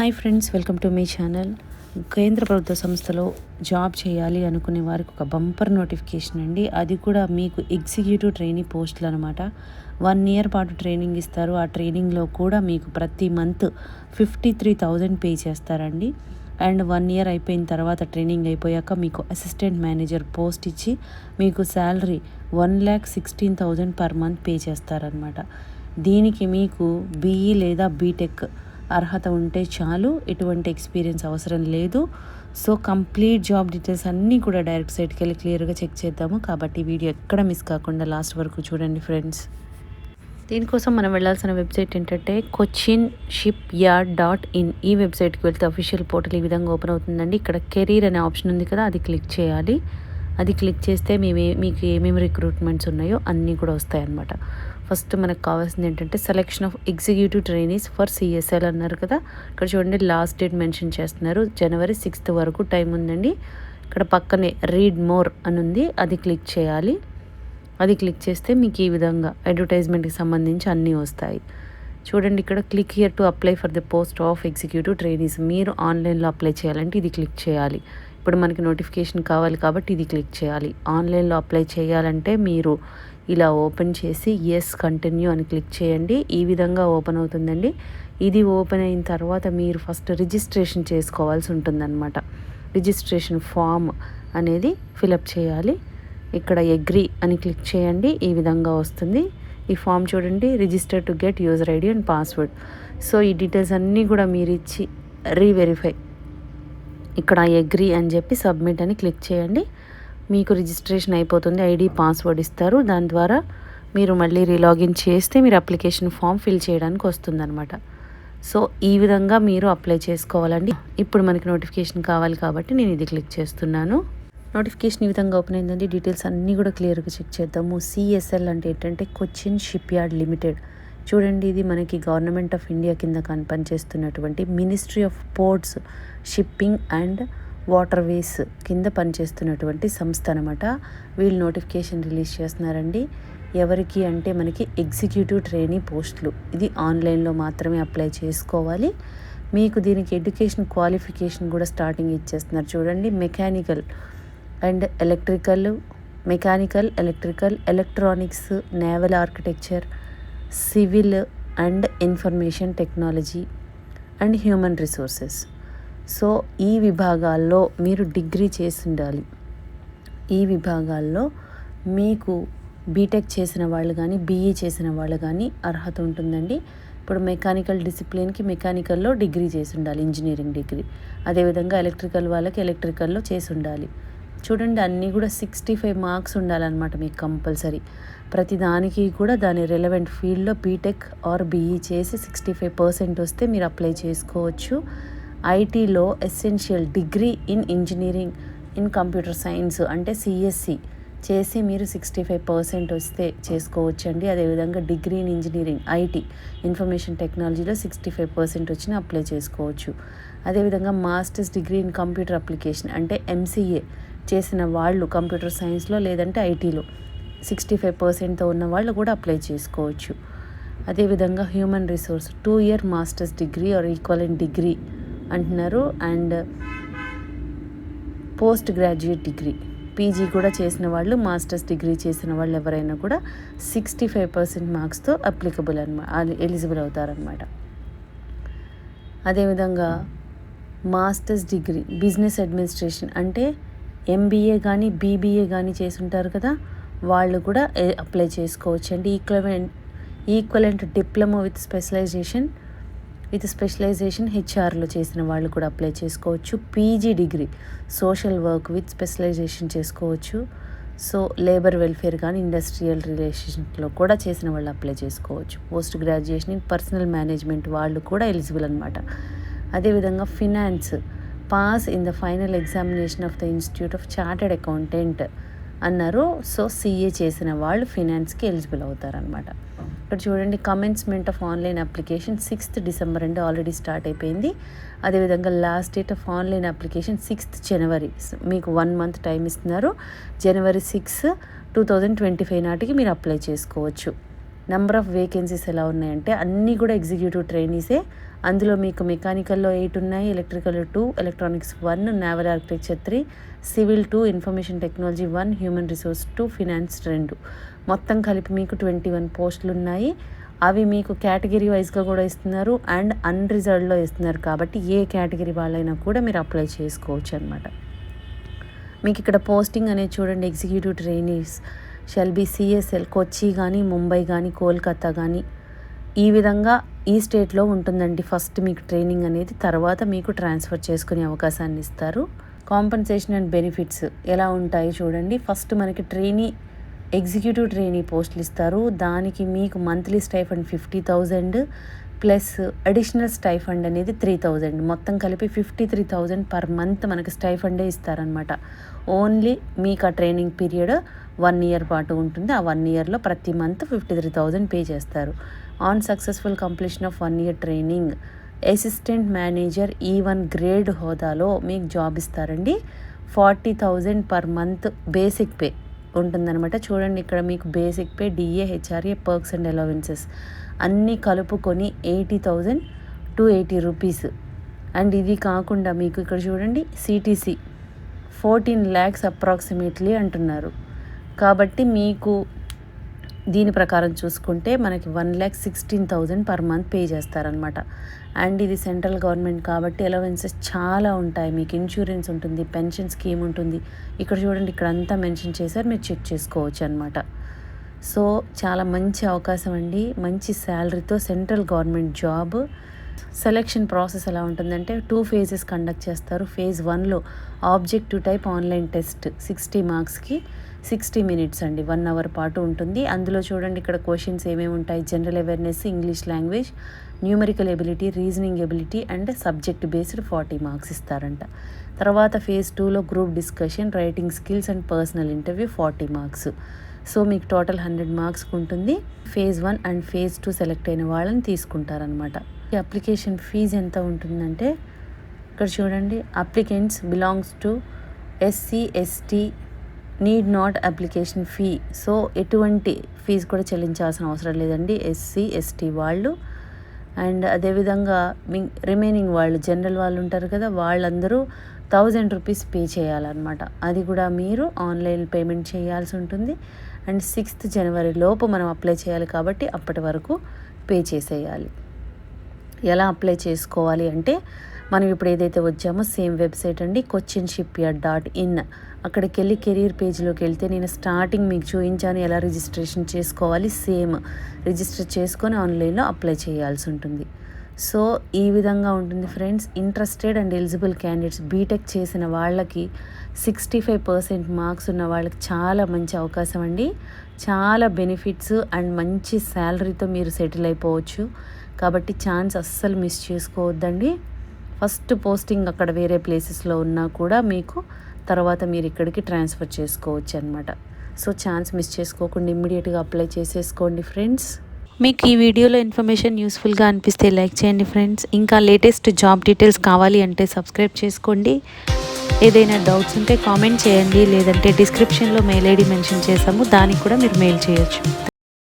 Hi friends welcome to మీ channel. కేంద్ర ప్రభుత్వ సంస్థలో జాబ్ చేయాలి అనుకునే వారికి ఒక బంపర్ నోటిఫికేషన్ అండి. అది కూడా మీకు ఎగ్జిక్యూటివ్ ట్రైనింగ్ పోస్టులు అనమాట వన్ ఇయర్ పాటు ట్రైనింగ్ ఇస్తారు. ఆ ట్రైనింగ్లో కూడా మీకు ప్రతి month fifty three thousand pay చేస్తారండి. అండ్ వన్ ఇయర్ అయిపోయిన తర్వాత ట్రైనింగ్ అయిపోయాక మీకు అసిస్టెంట్ మేనేజర్ పోస్ట్ ఇచ్చి మీకు salary one lakh sixteen thousand per month pay చేస్తారనమాట దీనికి మీకు బీఈ లేదా బీటెక్ అర్హత ఉంటే చాలు ఎటువంటి ఎక్స్పీరియన్స్ అవసరం లేదు. సో కంప్లీట్ జాబ్ డీటెయిల్స్ అన్నీ కూడా డైరెక్ట్ సైట్కి వెళ్ళి క్లియర్గా చెక్ చేద్దాము. కాబట్టి వీడియో ఎక్కడ మిస్ కాకుండా లాస్ట్ వరకు చూడండి ఫ్రెండ్స్. దీనికోసం మనం వెళ్ళాల్సిన వెబ్సైట్ ఏంటంటే Cochin shipyard dot in. ఈ వెబ్సైట్కి వెళ్తే అఫీషియల్ పోర్టల్ ఈ విధంగా ఓపెన్ అవుతుందండి. ఇక్కడ కెరీర్ అనే ఆప్షన్ ఉంది కదా అది క్లిక్ చేయాలి. అది క్లిక్ చేస్తే మేమే మీకు ఏమేమి రిక్రూట్మెంట్స్ ఉన్నాయో అన్నీ కూడా వస్తాయన్నమాట. ఫస్ట్ మనకు కావాల్సింది ఏంటంటే selection of executive trainees for CSL అన్నారు కదా. ఇక్కడ చూడండి లాస్ట్ డేట్ మెన్షన్ చేస్తున్నారు. జనవరి సిక్స్త్ వరకు టైం ఉందండి. ఇక్కడ పక్కనే రీడ్ మోర్ అని ఉంది. అది క్లిక్ చేయాలి. అది క్లిక్ చేస్తే మీకు ఈ విధంగా అడ్వర్టైజ్మెంట్కి సంబంధించి అన్నీ వస్తాయి. చూడండి ఇక్కడ click here to apply for the post of executive trainees మీరు ఆన్లైన్లో అప్లై చేయాలంటే ఇది క్లిక్ చేయాలి. ఇప్పుడు మనకి నోటిఫికేషన్ కావాలి కాబట్టి ఇది క్లిక్ చేయాలి. ఆన్లైన్లో అప్లై చేయాలంటే మీరు ఇలా ఓపెన్ చేసి ఎస్ కంటిన్యూ అని క్లిక్ చేయండి. ఈ విధంగా ఓపెన్ అవుతుందండి. ఇది ఓపెన్ అయిన తర్వాత మీరు ఫస్ట్ రిజిస్ట్రేషన్ చేసుకోవాల్సి ఉంటుందన్నమాట. రిజిస్ట్రేషన్ ఫామ్ అనేది ఫిలప్ చేయాలి. ఇక్కడ ఎగ్రీ అని క్లిక్ చేయండి. ఈ విధంగా వస్తుంది. ఈ ఫామ్ చూడండి. Register to get user ID and password so ఈ డీటెయిల్స్ అన్నీ కూడా మీరు ఇచ్చి రీవెరిఫై ఇక్కడ ఎగ్రీ అని చెప్పి సబ్మిట్ అని క్లిక్ చేయండి. మీకు రిజిస్ట్రేషన్ అయిపోతుంది ఐడి పాస్వర్డ్ ఇస్తారు. దాని ద్వారా మీరు మళ్ళీ రీలాగిన్ చేస్తే మీరు అప్లికేషన్ ఫామ్ ఫిల్ చేయడానికి వస్తుందన్నమాట. సో ఈ విధంగా మీరు అప్లై చేసుకోవాలండి. ఇప్పుడు మనకి నోటిఫికేషన్ కావాలి కాబట్టి నేను ఇది క్లిక్ చేస్తున్నాను. నోటిఫికేషన్ ఈ విధంగా ఓపెన్ అయిందండి. డీటెయిల్స్ అన్నీ కూడా క్లియర్గా చెక్ చేద్దాము. సిఎస్ఎల్ అంటే ఏంటంటే కొచ్చిన్ షిప్ యార్డ్ లిమిటెడ్. చూడండి ఇది మనకి గవర్నమెంట్ ఆఫ్ ఇండియా కింద పనిచేస్తున్నటువంటి ministry of ports shipping and waterways కింద పనిచేస్తున్నటువంటి సంస్థ అనమాట వీళ్ళు నోటిఫికేషన్ రిలీజ్ చేస్తున్నారండి. ఎవరికి అంటే మనకి ఎగ్జిక్యూటివ్ ట్రైనింగ్ పోస్టులు. ఇది ఆన్లైన్లో మాత్రమే అప్లై చేసుకోవాలి. మీకు దీనికి ఎడ్యుకేషన్ క్వాలిఫికేషన్ కూడా స్టార్టింగ్ ఇచ్చేస్తున్నారు. చూడండి mechanical and electrical mechanical electrical electronics naval architecture civil and information technology and human resources. So ఈ విభాగాల్లో మీరు డిగ్రీ చేసి ఉండాలి ఈ విభాగాల్లో మీకు బీటెక్ చేసిన వాళ్ళు కానీ బీఈ చేసిన వాళ్ళు కానీ అర్హత ఉంటుందండి. ఇప్పుడు మెకానికల్ డిసిప్లిన్కి మెకానికల్లో డిగ్రీ చేసి ఉండాలి ఇంజనీరింగ్ డిగ్రీ. అదేవిధంగా ఎలక్ట్రికల్ వాళ్ళకి ఎలక్ట్రికల్లో చేసి ఉండాలి చూడండి అన్నీ కూడా సిక్స్టీ ఫైవ్ మార్క్స్ ఉండాలన్నమాట మీకు కంపల్సరీ. ప్రతి దానికి కూడా దాని రిలవెంట్ ఫీల్డ్లో బీటెక్ ఆర్ బీఈ చేసి సిక్స్టీ ఫైవ్ పర్సెంట్ వస్తే మీరు అప్లై చేసుకోవచ్చు. ఐటీలో essential degree in engineering in computer science అంటే సిఎస్సి చేసి మీరు సిక్స్టీ ఫైవ్ పర్సెంట్ వస్తే చేసుకోవచ్చండి. అదేవిధంగా degree in engineering IT information టెక్నాలజీలో సిక్స్టీ ఫైవ్ పర్సెంట్ వచ్చిన అప్లై చేసుకోవచ్చు. అదేవిధంగా masters degree in computer application అంటే ఎంసీఏ చేసిన వాళ్ళు కంప్యూటర్ సైన్స్లో లేదంటే ఐటీలో సిక్స్టీ ఫైవ్ పర్సెంట్తో ఉన్న వాళ్ళు కూడా అప్లై చేసుకోవచ్చు. అదేవిధంగా human resource two year masters degree or equal in degree అంటున్నారు. And post graduate degree. PG కూడా చేసిన వాళ్ళు మాస్టర్స్ డిగ్రీ చేసిన వాళ్ళు ఎవరైనా కూడా సిక్స్టీ ఫైవ్ పర్సెంట్ మార్క్స్తో అప్లికబుల్ అనమాట ఎలిజిబుల్ అవుతారనమాట. అదేవిధంగా మాస్టర్స్ డిగ్రీ బిజినెస్ అడ్మినిస్ట్రేషన్ అంటే ఎంబీఏ కానీ బీబీఏ కానీ చేసి ఉంటారు కదా వాళ్ళు కూడా అప్లై చేసుకోవచ్చు అండి equivalent equivalent diploma with specialization with specialization హెచ్ఆర్లో చేసిన వాళ్ళు కూడా అప్లై చేసుకోవచ్చు. PG degree social work with specialization చేసుకోవచ్చు. సో లేబర్ వెల్ఫేర్ కానీ ఇండస్ట్రియల్ రిలేషన్లో కూడా చేసిన వాళ్ళు అప్లై చేసుకోవచ్చు. Post graduation in personnel management వాళ్ళు కూడా ఎలిజిబుల్ అనమాట అదేవిధంగా finance pass in the final examination of the institute of chartered accountant. అన్నారు. సో సీఏ చేసిన వాళ్ళు ఫినాన్స్కి ఎలిజిబుల్ అవుతారనమాట ఇక్కడ చూడండి commencement of online application sixth December అంటే ఆల్రెడీ స్టార్ట్ అయిపోయింది. అదేవిధంగా last date of online application sixth January మీకు వన్ మంత్ టైం ఇస్తున్నారు. January six two thousand twenty five నాటికి మీరు అప్లై చేసుకోవచ్చు. నెంబర్ ఆఫ్ వేకెన్సీస్ ఎలా ఉన్నాయంటే అన్నీ కూడా ఎగ్జిక్యూటివ్ ట్రైనీసే. అందులో మీకు మెకానికల్లో ఎయిట్ ఉన్నాయి electrical two electronics one naval architecture three civil two information technology one human resource two finance రెండు. మొత్తం కలిపి మీకు ట్వంటీ వన్ పోస్టులు ఉన్నాయి అవి మీకు కేటగిరీ వైజ్గా కూడా ఇస్తున్నారు అండ్ అన్రిజర్వ్డ్లో ఇస్తున్నారు కాబట్టి ఏ కేటగిరీ వాళ్ళైనా కూడా మీరు అప్లై చేసుకోవచ్చు అనమాట మీకు ఇక్కడ పోస్టింగ్ అనేది చూడండి executive trainees. Shall be CSL Kochi కానీ ముంబై కానీ కోల్కతా కానీ ఈ విధంగా ఈ స్టేట్లో ఉంటుందండి. ఫస్ట్ మీకు ట్రైనింగ్ అనేది తర్వాత మీకు ట్రాన్స్ఫర్ చేసుకునే అవకాశాన్ని ఇస్తారు. కాంపన్సేషన్ అండ్ బెనిఫిట్స్ ఎలా ఉంటాయి చూడండి. ఫస్ట్ మనకి ట్రైనీ ఎగ్జిక్యూటివ్ ట్రైనీ పోస్టులు ఇస్తారు. దానికి మీకు monthly stipend fifty thousand plus additional stipend అనేది త్రీ థౌజండ్ మొత్తం కలిపి fifty three thousand per month మనకి స్టైఫండే ఇస్తారనమాట ఓన్లీ మీకు ఆ ట్రైనింగ్ పీరియడ్ వన్ ఇయర్ పాటు ఉంటుంది. ఆ వన్ ఇయర్లో ప్రతి month fifty three thousand pay చేస్తారు. On successful completion of one year training assistant manager E one grade హోదాలో మీకు జాబ్ ఇస్తారండి. Forty thousand per month basic pay ఉంటుందన్నమాట. చూడండి ఇక్కడ మీకు basic pay DA HRA perks and allowances అన్నీ కలుపుకొని eighty thousand two eighty rupees. And ఇది కాకుండా మీకు ఇక్కడ చూడండి సిటీసీ ఫోర్టీన్ ల్యాక్స్ అప్రాక్సిమేట్లీ అంటున్నారు. కాబట్టి మీకు దీని ప్రకారం చూసుకుంటే మనకి one lakh sixteen thousand per month pay చేస్తారనమాట అండ్ ఇది సెంట్రల్ గవర్నమెంట్ కాబట్టి అలవెన్సెస్ చాలా ఉంటాయి. మీకు ఇన్సూరెన్స్ ఉంటుంది పెన్షన్ స్కీమ్ ఉంటుంది. ఇక్కడ చూడండి ఇక్కడ అంతా మెన్షన్ చేశారు. మీరు చెక్ చేసుకోవచ్చు అనమాట సో చాలా మంచి అవకాశం అండి. మంచి శాలరీతో central government job. Selection process ఎలా ఉంటుందంటే టూ ఫేజెస్ కండక్ట్ చేస్తారు. ఫేజ్ వన్లో objective type online test sixty మార్క్స్కి. సిక్స్టీ మినిట్స్ అండి వన్ అవర్ పాటు ఉంటుంది. అందులో చూడండి ఇక్కడ క్వశ్చన్స్ ఏమేమి ఉంటాయి general awareness English language numerical ability reasoning ability and subject based forty marks ఇస్తారంట. తర్వాత ఫేజ్ టూలో group discussion writing skills and personal interview forty marks so మీకు టోటల్ హండ్రెడ్ మార్క్స్కి ఉంటుంది. Phase one and phase two select అయిన వాళ్ళని తీసుకుంటారనమాట ఈ application fee ఎంత ఉంటుందంటే ఇక్కడ చూడండి applicants belongs to SC ST need not application fee so ఎటువంటి ఫీజు కూడా చెల్లించాల్సిన అవసరం లేదండి. ఎస్సీ ఎస్టీ వాళ్ళు. అండ్ అదేవిధంగా మీ రిమైనింగ్ వాళ్ళు జనరల్ వాళ్ళు ఉంటారు కదా వాళ్ళందరూ థౌజండ్ రూపీస్ పే చేయాలన్నమాట. అది కూడా మీరు ఆన్లైన్ పేమెంట్ చేయాల్సి ఉంటుంది. అండ్ సిక్స్త్ జనవరి లోపు మనం అప్లై చేయాలి కాబట్టి అప్పటి వరకు పే చేసేయాలి. ఎలా అప్లై చేసుకోవాలి అంటే మనం ఇప్పుడు ఏదైతే వచ్చామో సేమ్ వెబ్సైట్ అండి Cochin shipyard dot in. అక్కడికి వెళ్ళి కెరీర్ పేజ్లోకి వెళ్తే నేను స్టార్టింగ్ మీకు చూపించాను ఎలా రిజిస్ట్రేషన్ చేసుకోవాలి సేమ్ రిజిస్టర్ చేసుకొని ఆన్లైన్లో అప్లై చేయాల్సి ఉంటుంది. సో ఈ విధంగా ఉంటుంది friends. Interested and eligible candidates BTech చేసిన వాళ్ళకి సిక్స్టీ ఫైవ్ పర్సెంట్ మార్క్స్ ఉన్న వాళ్ళకి చాలా మంచి అవకాశం అండి. చాలా బెనిఫిట్స్ అండ్ మంచి శాలరీతో మీరు సెటిల్ అయిపోవచ్చు. కాబట్టి ఛాన్స్ అస్సలు మిస్ చేసుకోవద్దండి. ఫస్ట్ పోస్టింగ్ అక్కడ వేరే ప్లేసెస్లో ఉన్నా కూడా మీకు తర్వాత మీరు ఇక్కడికి ట్రాన్స్ఫర్ చేసుకోవచ్చు అనమాట సో ఛాన్స్ మిస్ చేసుకోకుండా ఇమ్మీడియట్గా అప్లై చేసేసుకోండి ఫ్రెండ్స్. మీకు ఈ వీడియోలో ఇన్ఫర్మేషన్ యూస్ఫుల్గా అనిపిస్తే లైక్ చేయండి ఫ్రెండ్స్. ఇంకా లేటెస్ట్ జాబ్ డీటెయిల్స్ కావాలి అంటే సబ్స్క్రైబ్ చేసుకోండి. ఏదైనా డౌట్స్ ఉంటే కామెంట్ చేయండి. లేదంటే డిస్క్రిప్షన్లో మెయిల్ ఐడి మెన్షన్ చేసాము దానికి కూడా మీరు మెయిల్ చేయొచ్చు.